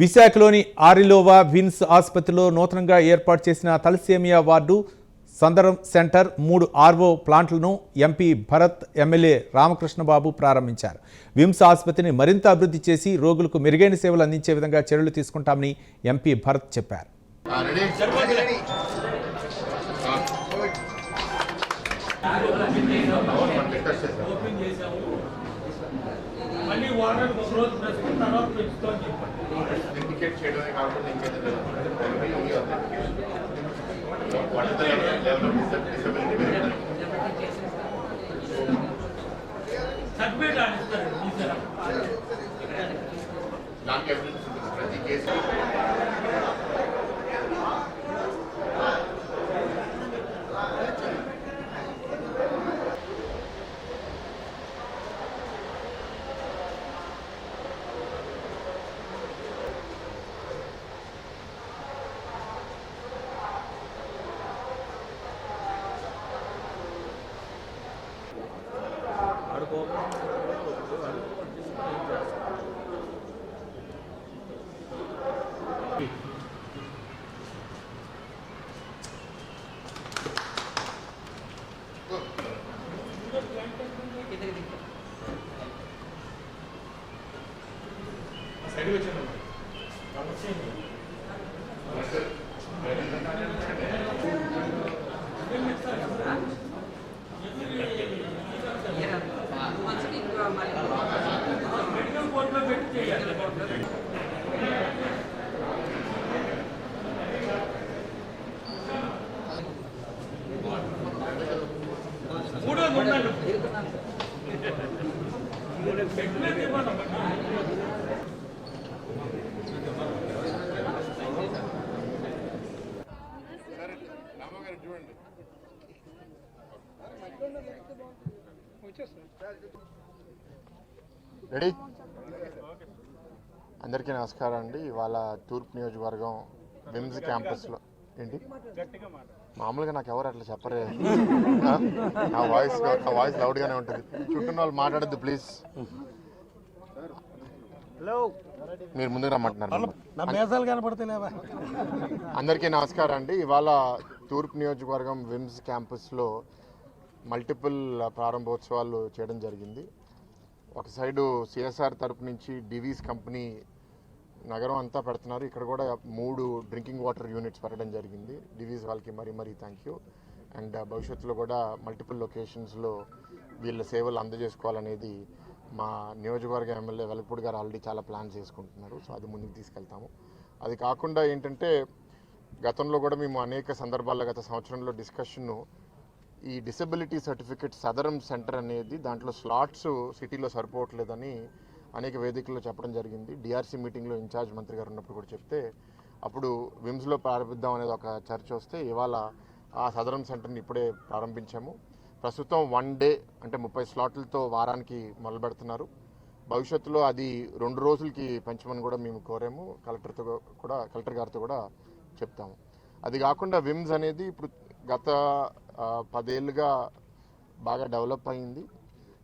విశాఖలోని ఆరిలోవా విన్స్ ఆసుపత్రిలో నూతనంగా ఏర్పాటు చేసిన తలసేమియా వార్డు సందరం సెంటర్ మూడు ఆర్వో ప్లాంట్లను ఎంపీ భరత్ ఎమ్మెల్యే రామకృష్ణబాబు ప్రారంభించారు. విమ్స్ ఆసుపత్రిని మరింత అభివృద్ధి చేసి రోగులకు మెరుగైన సేవలు అందించే విధంగా చర్యలు తీసుకుంటామని ఎంపీ భరత్ చెప్పారు. వాటర్ ఒక రోజు ప్రస్తుతం తర్వాత పెంచుతామని చెప్పండి ఇండికేట్ చేయడమే కాకుండా ఇంకేదైనా సర్టిఫికేట్ ఆడిస్తారు దానికి ఎవిడెన్స్ ప్రతి కేసు 내려오잖아 రెడీ అందరికీ నమస్కారం అండి. ఇవాళ తూర్పు నియోజకవర్గం విమ్స్ క్యాంపస్లో ఏంటి? మామూలుగా నాకు ఎవరు అట్లా చెప్పరే? నా వాయిస్ నా వాయిస్ లౌడ్గానే ఉంటుంది. చుట్టూ వాళ్ళు మాట్లాడద్దు ప్లీజ్. మీరు ముందుకు రమ్మంటున్నారు అందరికీ నమస్కారం అండి. ఇవాళ తూర్పు నియోజకవర్గం విమ్స్ క్యాంపస్లో మల్టిపుల్ ప్రారంభోత్సవాలు చేయడం జరిగింది. ఒక సైడు సిఎస్ఆర్ తరపు నుంచి డివీస్ కంపెనీ నగరం అంతా పెడుతున్నారు. ఇక్కడ కూడా మూడు డ్రింకింగ్ వాటర్ యూనిట్స్ పెట్టడం జరిగింది. డివీస్ వాళ్ళకి మరీ మరీ థ్యాంక్ యూ అండ్ భవిష్యత్తులో కూడా మల్టిపుల్ లొకేషన్స్లో వీళ్ళ సేవలు అందజేసుకోవాలనేది మా నియోజకవర్గ ఎమ్మెల్యే వెలపూడి గారు ఆల్రెడీ చాలా ప్లాన్ చేసుకుంటున్నారు. సో అది ముందుకు తీసుకెళ్తాము. అది కాకుండా ఏంటంటే గతంలో కూడా మేము అనేక సందర్భాల్లో గత సంవత్సరంలో డిస్కషన్ను ఈ డిసబిలిటీ సర్టిఫికేట్ సదరం సెంటర్ అనేది దాంట్లో స్లాట్స్ సిటీలో సరిపోవట్లేదని అనేక వేదికల్లో చెప్పడం జరిగింది. డిఆర్సీ మీటింగ్లో ఇన్ఛార్జ్ మంత్రి గారు ఉన్నప్పుడు కూడా చెప్తే అప్పుడు విమ్స్లో ప్రారంభిద్దాం అనేది ఒక చర్చ వస్తే ఇవాళ ఆ సదరం సెంటర్ని ఇప్పుడే ప్రారంభించాము. ప్రస్తుతం వన్ డే అంటే ముప్పై స్లాట్లతో వారానికి మొదలు పెడుతున్నారు భవిష్యత్తులో అది రెండు రోజులకి పెంచమని కూడా మేము కోరాము. కలెక్టర్తో కూడా కలెక్టర్ గారితో కూడా చెప్తాము. అది కాకుండా విమ్స్ అనేది ఇప్పుడు గత పదేళ్ళుగా బాగా డెవలప్ అయింది.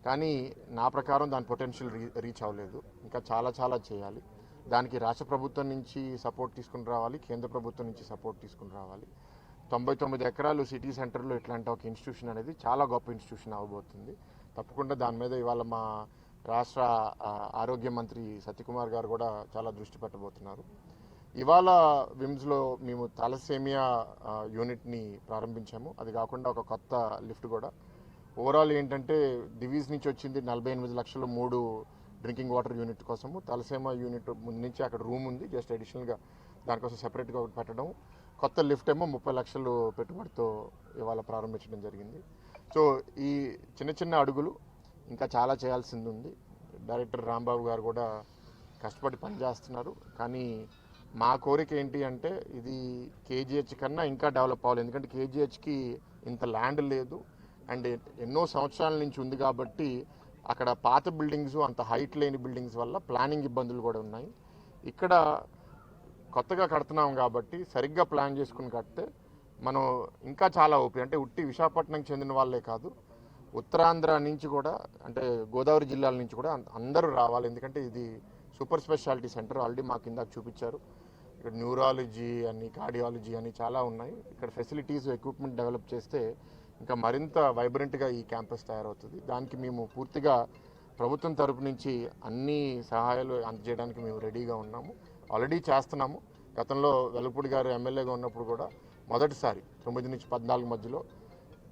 కానీ నా ప్రకారం దాని పొటెన్షియల్ రీ రీచ్ అవ్వలేదు. ఇంకా చాలా చాలా చేయాలి. దానికి రాష్ట్ర ప్రభుత్వం నుంచి సపోర్ట్ తీసుకుని రావాలి. కేంద్ర ప్రభుత్వం నుంచి సపోర్ట్ తీసుకుని రావాలి. తొంభై తొమ్మిది ఎకరాలు సిటీ సెంటర్లో ఇట్లాంటి ఒక ఇన్స్టిట్యూషన్ అనేది చాలా గొప్ప ఇన్స్టిట్యూషన్ అవ్వబోతుంది. తప్పకుండా దాని మీద ఇవాళ మా రాష్ట్ర ఆరోగ్య మంత్రి సత్యకుమార్ గారు కూడా చాలా దృష్టి పెట్టబోతున్నారు. ఇవాళ విమ్స్లో మేము థాలసేమియా యూనిట్ని ప్రారంభించాము. అది కాకుండా ఒక కొత్త లిఫ్ట్ కూడా. ఓవరాల్ ఏంటంటే దివీస్ నుంచి వచ్చింది నలభై ఎనిమిది లక్షలు మూడు డ్రింకింగ్ వాటర్ యూనిట్ కోసము. తలసేమ యూనిట్ ముందు నుంచి అక్కడ రూమ్ ఉంది. జస్ట్ అడిషనల్గా దానికోసం సెపరేట్గా ఒకటి పెట్టడం. కొత్త లిఫ్ట్ ఏమో ముప్పై లక్షలు పెట్టుబడితో ఇవాళ ప్రారంభించడం జరిగింది. సో ఈ చిన్న చిన్న అడుగులు ఇంకా చాలా చేయాల్సింది ఉంది. డైరెక్టర్ రాంబాబు గారు కూడా కష్టపడి పనిచేస్తున్నారు. కానీ మా కోరిక ఏంటి అంటే ఇది కేజీహెచ్ కన్నా ఇంకా డెవలప్ అవ్వాలి. ఎందుకంటే కేజీహెచ్కి ఇంత ల్యాండ్ లేదు. అండ్ ఎన్నో సంవత్సరాల నుంచి ఉంది కాబట్టి అక్కడ పాత బిల్డింగ్స్ అంత హైట్ లేని బిల్డింగ్స్ వల్ల ప్లానింగ్ ఇబ్బందులు కూడా ఉన్నాయి. ఇక్కడ కొత్తగా కడుతున్నాం కాబట్టి సరిగ్గా ప్లాన్ చేసుకుని కడితే మనం ఇంకా చాలా ఓపి అంటే ఉట్టి విశాఖపట్నంకి చెందిన వాళ్ళే కాదు. ఉత్తరాంధ్ర నుంచి కూడా అంటే గోదావరి జిల్లాల నుంచి కూడా అందరూ రావాలి. ఎందుకంటే ఇది సూపర్ స్పెషాలిటీ సెంటర్. ఆల్రెడీ మా కింద చూపించారు. ఇక్కడ న్యూరాలజీ అని కార్డియాలజీ అని చాలా ఉన్నాయి. ఇక్కడ ఫెసిలిటీస్ ఎక్విప్మెంట్ డెవలప్ చేస్తే ఇంకా మరింత వైబ్రెంట్గా ఈ క్యాంపస్ తయారవుతుంది. దానికి మేము పూర్తిగా ప్రభుత్వం తరపు నుంచి అన్ని సహాయాలు అందజేయడానికి మేము రెడీగా ఉన్నాము. ఆల్రెడీ చేస్తున్నాము. గతంలో వెలుపుడి గారు ఎమ్మెల్యేగా ఉన్నప్పుడు కూడా మొదటిసారి తొమ్మిది నుంచి పద్నాలుగు మధ్యలో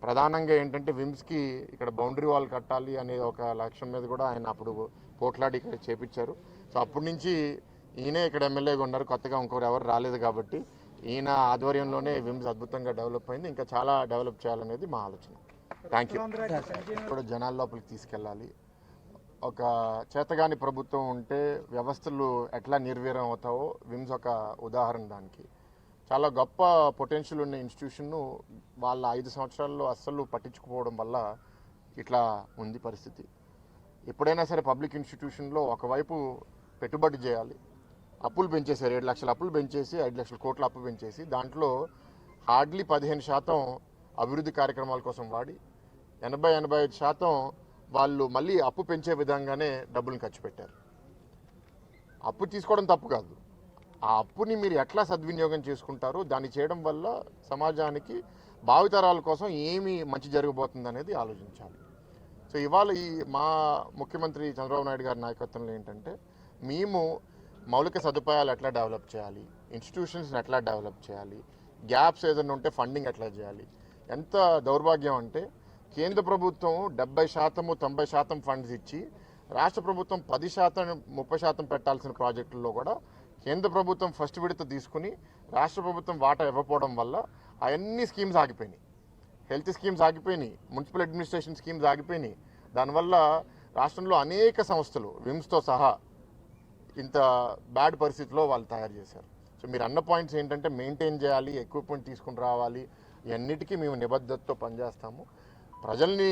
ప్రధానంగా ఏంటంటే విమ్స్కి ఇక్కడ బౌండరీ వాల్ కట్టాలి అనే ఒక లక్ష్యం మీద కూడా ఆయన అప్పుడు పోట్లాడి ఇక్కడ చేపించారు. సో అప్పటి నుంచి ఈయనే ఇక్కడ ఎమ్మెల్యేగా ఉన్నారు. కొత్తగా ఇంకొకరు ఎవరు రాలేదు కాబట్టి ఈయన ఆధ్వర్యంలోనే విమ్స్ అద్భుతంగా డెవలప్ అయింది. ఇంకా చాలా డెవలప్ చేయాలనేది మా ఆలోచన. థ్యాంక్ యూ కూడా జనాల లోపలికి తీసుకెళ్ళాలి. ఒక చేతగాని ప్రభుత్వం ఉంటే వ్యవస్థలు ఎట్లా నిర్వీరం అవుతావో విమ్స్ ఒక ఉదాహరణ దానికి. చాలా గొప్ప పొటెన్షియల్ ఉన్న ఇన్స్టిట్యూషన్ను వాళ్ళ ఐదు సంవత్సరాల్లో అస్సలు పట్టించుకోవడం వల్ల ఇట్లా ఉంది పరిస్థితి. ఎప్పుడైనా సరే పబ్లిక్ ఇన్స్టిట్యూషన్లో ఒకవైపు పెట్టుబడి చేయాలి. అప్పులు పెంచేశారు. ఏడు లక్షల అప్పులు పెంచేసి ఐదు లక్షల కోట్ల అప్పు పెంచేసి దాంట్లో హార్డ్లీ పదిహేను శాతం అభివృద్ధి కార్యక్రమాల కోసం వాడి ఎనభై ఎనభై ఐదు శాతం వాళ్ళు మళ్ళీ అప్పు పెంచే విధంగానే డబ్బులను ఖర్చు పెట్టారు. అప్పు తీసుకోవడం తప్పు కాదు. ఆ అప్పుని మీరు ఎట్లా సద్వినియోగం చేసుకుంటారో దాన్ని చేయడం వల్ల సమాజానికి భావితరాల కోసం ఏమి మంచి జరగబోతుంది అనేది ఆలోచించాలి. సో ఇవాళ ఈ మా ముఖ్యమంత్రి చంద్రబాబు నాయుడు గారి నాయకత్వంలో ఏంటంటే మేము మౌలిక సదుపాయాలు ఎట్లా డెవలప్ చేయాలి? ఇన్స్టిట్యూషన్స్ని ఎట్లా డెవలప్ చేయాలి? గ్యాప్స్ ఏదైనా ఉంటే ఫండింగ్ ఎట్లా చేయాలి? ఎంత దౌర్భాగ్యం అంటే కేంద్ర ప్రభుత్వం డెబ్బై శాతము తొంభై శాతం ఫండ్స్ ఇచ్చి రాష్ట్ర ప్రభుత్వం పది శాతం ముప్పై శాతం పెట్టాల్సిన ప్రాజెక్టుల్లో కూడా కేంద్ర ప్రభుత్వం ఫస్ట్ విడత తీసుకుని రాష్ట్ర ప్రభుత్వం వాటా ఇవ్వకపోవడం వల్ల అవన్నీ స్కీమ్స్ ఆగిపోయినాయి. హెల్త్ స్కీమ్స్ ఆగిపోయినాయి మున్సిపల్ అడ్మినిస్ట్రేషన్ స్కీమ్స్ ఆగిపోయినాయి. దానివల్ల రాష్ట్రంలో అనేక సంస్థలు విమ్స్తో సహా ఇంత బ్యాడ్ పరిస్థితిలో వాళ్ళు తయారు చేశారు. సో మీరు అన్న పాయింట్స్ ఏంటంటే మెయింటైన్ చేయాలి ఎక్విప్మెంట్ తీసుకుని రావాలి ఇవన్నిటికీ మేము నిబద్ధతతో పనిచేస్తాము. ప్రజల్ని